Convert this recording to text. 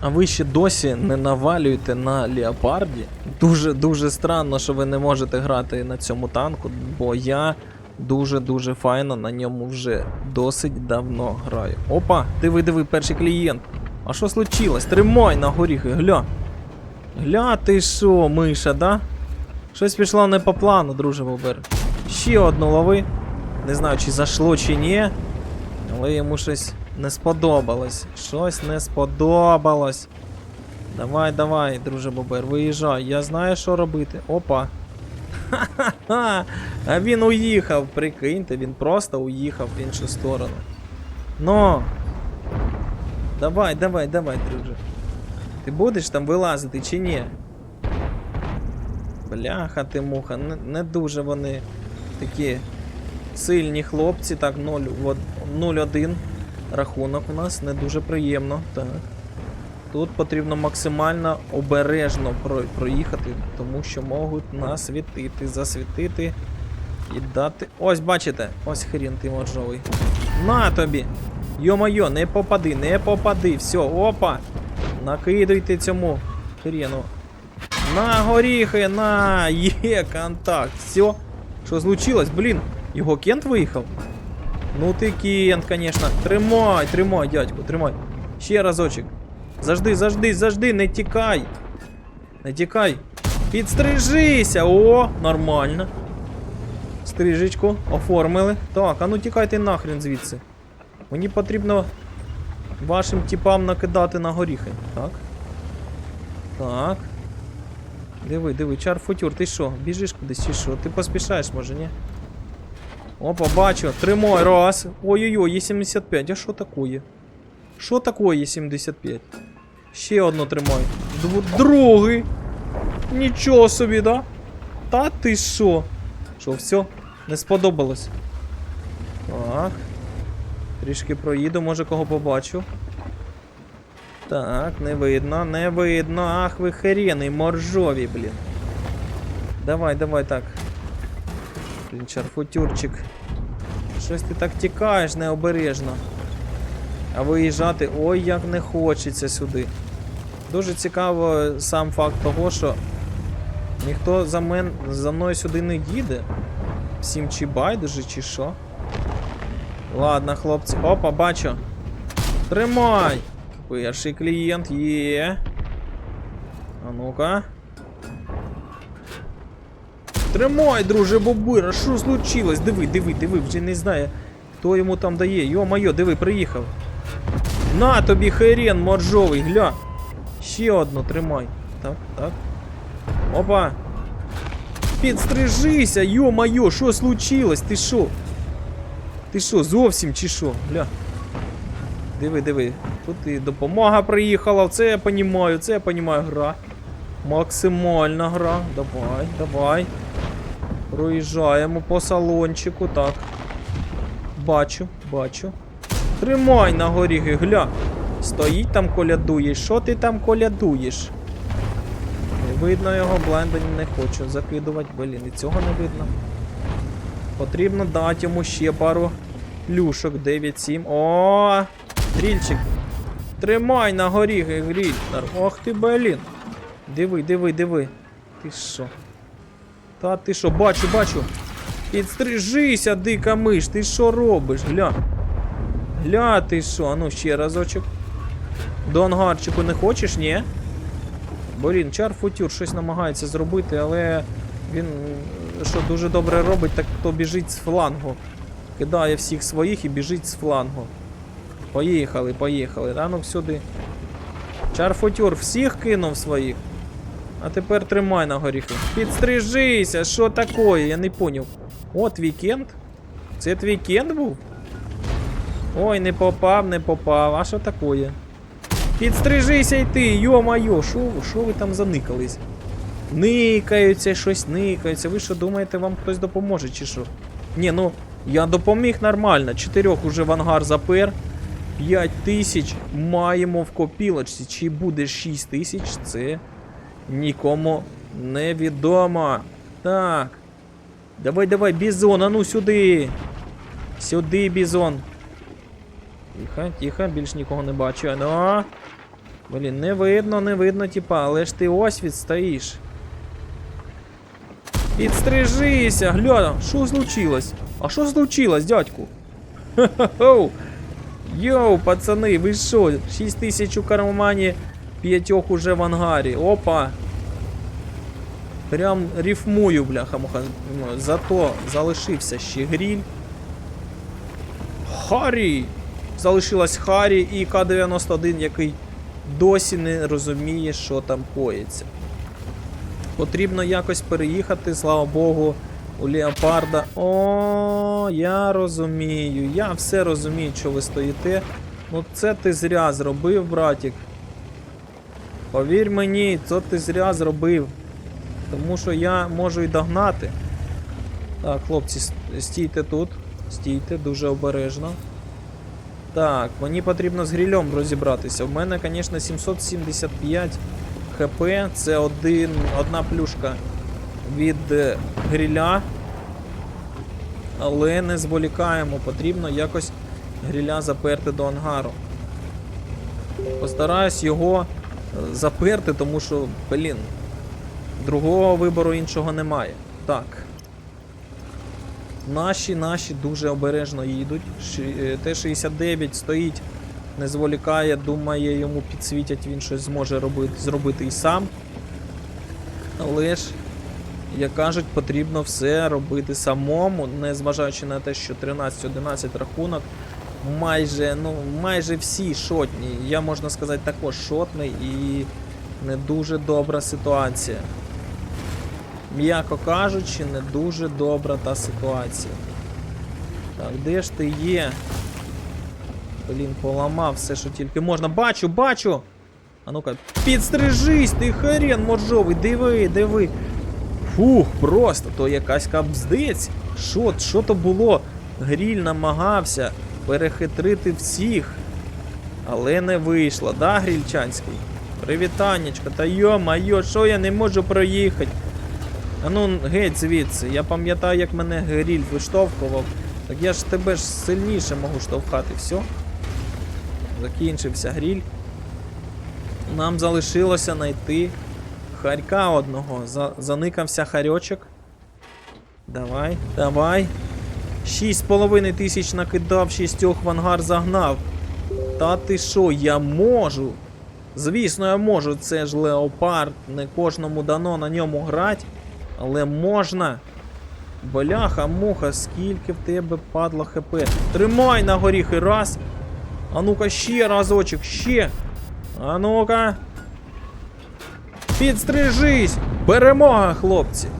А ви ще досі не навалюєте на леопарді? Дуже дуже странно, що ви не можете грати на цьому танку, бо я дуже-дуже файно на ньому вже досить давно граю. Опа, диви, диви, перший клієнт. А що случилось? Тримай на горіхи, гля. Гля, ти що, миша, да? Щось пішло не по плану, друже Бобер. Ще одну лови. Не знаю, чи зайшло, чи ні. Але йому щось не сподобалось. Щось не сподобалось. Давай, давай, друже Бобер, виїжджай. Я знаю, що робити. Опа. Ха-ха-ха. А він уїхав, прикиньте, він просто уїхав в іншу сторону. Ну. Давай, давай, давай, друже. Ти будеш там вилазити чи ні? Бляха ти муха, не, не дуже вони такі сильні хлопці. Так, 0-1 рахунок у нас не дуже приємно. Так. Тут потрібно максимально обережно про- проїхати, тому що можуть насвітити, засвітити і дати. Ось бачите, ось хрін ти моржовий. На тобі! Йо-моє, не попади, не попади. Все, опа! Накидуйте цьому хрену. На горіхи, на! Є контакт. Все. Що случилось? Блін, його кент виїхав? Ну ти кент, конечно. Тримай, тримай, дядьку, тримай. Ще разочек. Зажди, зажди, зажди, не тікай. Не тікай. Підстрижися! О, нормально. Стрижечку оформили. Так, а ну тікайте нахрен звідси. Мені потрібно вашим типам накидати на горіхи. Так. Так. Диви, диви, чар-футюр, ти що, біжиш кудись чи що? Ти поспішаєш, може, ні? Опа, бачу, тримай, раз. Ой-ой-ой, є 75, а що такое? Що такое 75? Ще одну тримай. Другий. Нічого собі, да? Та ти що? Що, все? Не сподобалось. Так. Трішки проїду, може кого побачу. Так, не видно, не видно. Ах, ви хрени, моржові, блін. Давай, давай так. Блін, чарфутюрчик. Щось ти так тікаєш необережно. А виїжджати ой як не хочеться сюди. Дуже цікаво сам факт того, що ніхто за, мен... за мною сюди не їде. Всім чи байдуже, чи що. Ладно, хлопці. Опа, бачу. Тримай! Перший клієнт є. А ну-ка. Тримай, друже Бобира, що случилось? Диви, диви, диви, вже не знає, хто йому там дає. Йо-моє, диви, приїхав. На тобі херен моржовий, гля. Ще одну тримай. Так, так. Опа. Підстрижися, йо-моє, що случилось? Ти що? Ти що, зовсім чи що? Гля. Диви, диви. Тут і допомога приїхала, це я понімаю, це я понімаю гра. Максимальна гра. Давай, давай. Проїжджаємо по салончику, так. Бачу, бачу. Тримай на горіхи, гля. Стоїть там колядує. Що ти там колядуєш? Не видно його, блендень не хочу закидувати, блін, і цього не видно. Потрібно дати йому ще пару плюшок. 9-7. О! Дрільчик. Тримай на горіхи, гріль. Ох ти, блін. Диви, диви, диви. Ти що? Та ти що, бачу, бачу. Підстрижися, дика миш, ти що робиш? Гля. Гля, ти що? А ну ще разочок. До ангарчику не хочеш, ні? Блін, чар футюр щось намагається зробити, але він що дуже добре робить, так то біжить з флангу. Кидає всіх своїх і біжить з флангу. Поїхали, поїхали. А ну сюди. Чарфутюр всіх кинув своїх. А тепер тримай на горіхи. Підстрижися, що таке? Я не поняв. От вікенд? Це твій був? Ой, не попав, не попав. А що таке? Підстрижися й ти, йо-майо, що ви- там заникались? Никаються, щось никаються. Ви що думаєте, вам хтось допоможе, чи що? Ні, ну я допоміг нормально. Чотирьох уже в ангар запер. 5 тисяч маємо в копілочці. Чи буде 6 тисяч, це нікому не відомо. Так. Давай, давай, бізон, а ну сюди. Сюди, бізон. Тихо, тихо, більш нікого не бачу. Ну. Блін, не видно, не видно, типа, але ж ти ось відстоїш. Підстрижися, гля, що случилось? А що случилось, дядьку? Хо-хо-хо! Йоу, пацани, ви що? 6 тисяч у кармані, п'ятьох уже в ангарі. Опа! Прям рифмую, бляха-муха. Ну, Зато залишився ще гріль. Харі! Залишилась Харі і К-91, який досі не розуміє, що там коїться. Потрібно якось переїхати, слава Богу, у Леопарда. О, я розумію. Я все розумію, що ви стоїте. Ну це ти зря зробив, братік. Повір мені, це ти зря зробив. Тому що я можу і догнати. Так, хлопці, стійте тут. Стійте дуже обережно. Так, мені потрібно з грильом розібратися. У мене, звісно, 775 хп. Це один, одна плюшка від е, гриля. Але не зволікаємо, потрібно якось гриля заперти до ангару. Постараюсь його заперти, тому що, блін, другого вибору іншого немає. Так. Наші, наші дуже обережно їдуть. Е, Т-69 стоїть, не зволікає, думає, йому підсвітять, він щось зможе робити, зробити і сам. Але ж, як кажуть, потрібно все робити самому, незважаючи на те, що 13-11 рахунок. Майже, ну, майже всі шотні. Я можна сказати, також шотний і не дуже добра ситуація. М'яко кажучи, не дуже добра та ситуація. Так, де ж ти є? Блін, поламав все, що тільки можна. Бачу, бачу! А ну-ка, підстрижись, ти хрен моржовий, диви, диви. Фух, просто то якась капздець. Що, що то було? Гріль намагався перехитрити всіх. Але не вийшло, да, Грільчанський? Привітаннячка, та йо-майо, що я не можу проїхати? А ну геть звідси, я пам'ятаю, як мене гріль виштовхував. Так я ж тебе ж сильніше можу штовхати, все. Закінчився гріль. Нам залишилося знайти харька одного. За, заникався харьочок. Давай, давай. Шість з половиною тисяч накидав, шістьох в ангар загнав. Та ти що, я можу? Звісно, я можу. Це ж леопард. Не кожному дано на ньому грати. Але можна. Бляха, муха, скільки в тебе падло хп. Тримай на горіхи, раз. А ну-ка, ще разочок, ще. А ну-ка. Підстрижись! Перемога, хлопці!